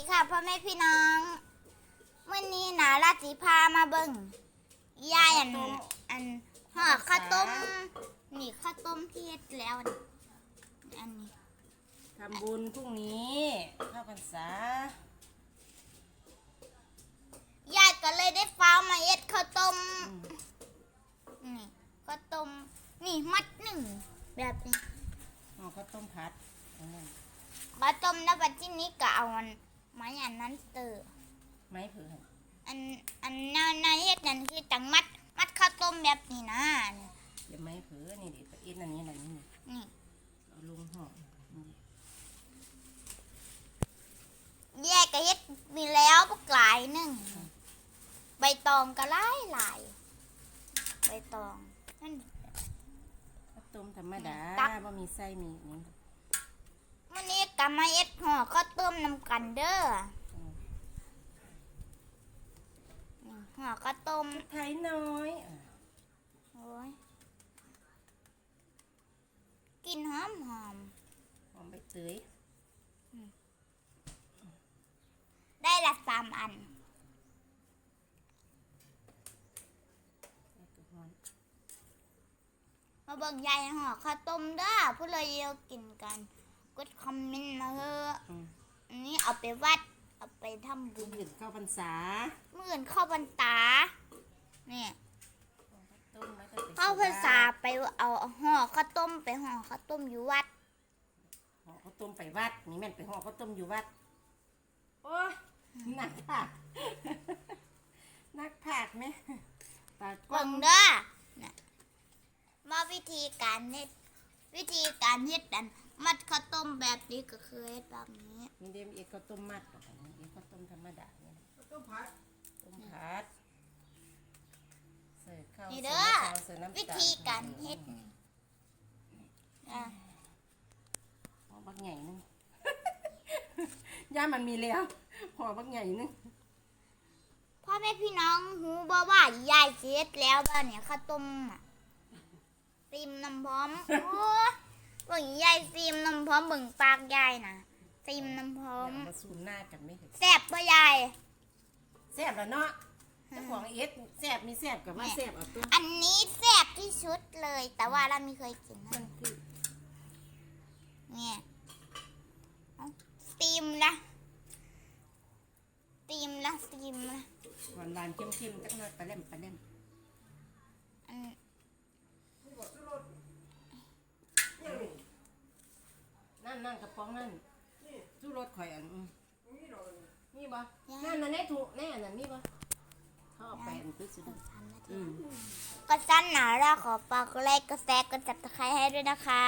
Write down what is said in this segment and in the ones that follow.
ดีค่ะพ่อแม่พี่น้องวันนี้นาราสีพามาเบิ่งยายอันอันห่อข้าวต้มนี่ข้าวต้มที่เฮ็ดแล้วนี่อันนี้ทำบุญพรุ่งนี้เข้าพรรษายายก็เลยได้ฟ้าวมาเฮ็ดข้าวต้มอืมนี่ข้าวต้มนี่มัดหนึ่งแบบนี้เอาข้าวต้มผัดอันนั้นข้าวต้มแล้วบัดที่นี้ก็เอามัน ไม้อันนั้นเตอไม้เผือกอันอันแนวในเฮ็ดนั่นคือจังมัด มัดข้าวต้มแบบนี้นะเดี๋ยวไม้เผือกนี่ดิตะอินอันนี้อะไรนี่นี่เอาลงห่อนี่แยกก็เฮ็ดมีแล้วปกหลายหนึ่งใบตองก็หลายหลายใบตองนั่นข้าวต้มธรรมดาตักว่ามีไส้มีนี่ วันนี้ก็มาเฮ็ดห่อข้าวต้มนำกันเด้ออืมนี่ห่อข้าวต้มไทยน้อยอะโอ้ยกลินหอมหอมหอมใบเตยได้ละสามอันแล้วก็ฮ้อนมาเบิ่งยายห่อข้าวต้มเด้อผู้เลยเดียวกินกัน กดคอมเมนต์มาเถอะอืม อันนี้เอาไปวัด เอาไปทำบุบุญญหยุดเข้าพรรษามื่อื่นเข้าพรรษาเนี่ยต้มแล้วก็ไปเข้าพรรษาไปเอาห่อข้าวต้มไปห่อข้าวต้มอยู่วัด ห่อข้าวต้มไปวัดนี่แม่นไปห่อข้าวต้มอยู่วัด โอ้ยหนักผักหนักผักไหมตากล้อเบิ่งงเด้อน่ะมาวิธีการเฮ็ดวิธีการเฮ็ดอัน มัดข้าวต้มแบบนี้ก็คือเฮ็ดแบบนี้มีเดมเอกข้าวต้มมัดกับอันนี้เอกข้าวต้มธรรมดาเนี่ยต้มผัดต้มผัดเสิร์ฟข้าวนี่เสิเด้ร์อฟข้าวเสิร์ฟน้ำตาลวิธีการเฮ็ดนี่อะห่อบักใหญ่นึง ย่ามันมีแล้วห่อบักใหญ่นึงพ่อแม่พี่น้องหูบ่ว่ายายสิเฮ็ดแล้วบ้านเนี่ยข้าวต้มอะซีมน้ำพร้อมโอ้ เบิ่งยายซีมน้ำพร้อมเบิ่งปากยายน่ะซีมน้ำพร้อมเอามาซูมหน้ากันไม่เห็นแซ่บบ่ยาย แซ่บแล้วเนาะเจ้าของเอ็ดแซ่บมีแซ่บกับว่าแซ่บเอาตัวอันนี้แซ่บที่สุดเลย แต่ว่าเราไม่เคยกินมันะนคือเนี่ยเอาสตีมละสตีมละสตีมละหวานหวานๆเค็มๆจักหน่อยปลาเล่มปลาเล่มอัน นั่นนั่นกระป๋องนั่นนี่สู้รถข่อยอันอืมนี่เรามีบ่นั่นน่ะแน่ถูกแน่อันนั้นมีบ่เขาเอาไปอันคือสุดสามนาทีอืมก็สั้นหนาเราขอฝากกดไลค์กดแชร์กดจับตะไคร้ให้ด้วยนะคะ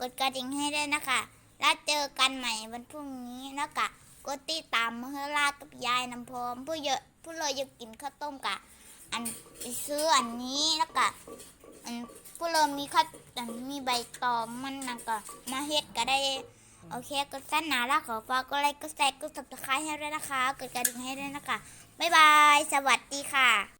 กดกระดิ่งให้ด้วยนะคะ แล้วเจอกันใหม่วันพรุ่งนี้นะคะกดติดตามเมื่อลากับยายน้ำพร้อมผู้เยอะผู้เลยอยากกินข้าวต้มกะ อันไปซื้ออันนี้แล้วก็อัน ผู้เลยมีข้าวอันมีใบตองมันนั่นก็มาเฮ็ดก็ได้ โอเคกดสั้นหนาละขอฝากกดไลค์กดแชร์กดจับตะไคร้ให้ด้วยนะคะกดกระดิ่งให้ด้วยนะคะ บ๊ายบาย สวัสดีค่ะ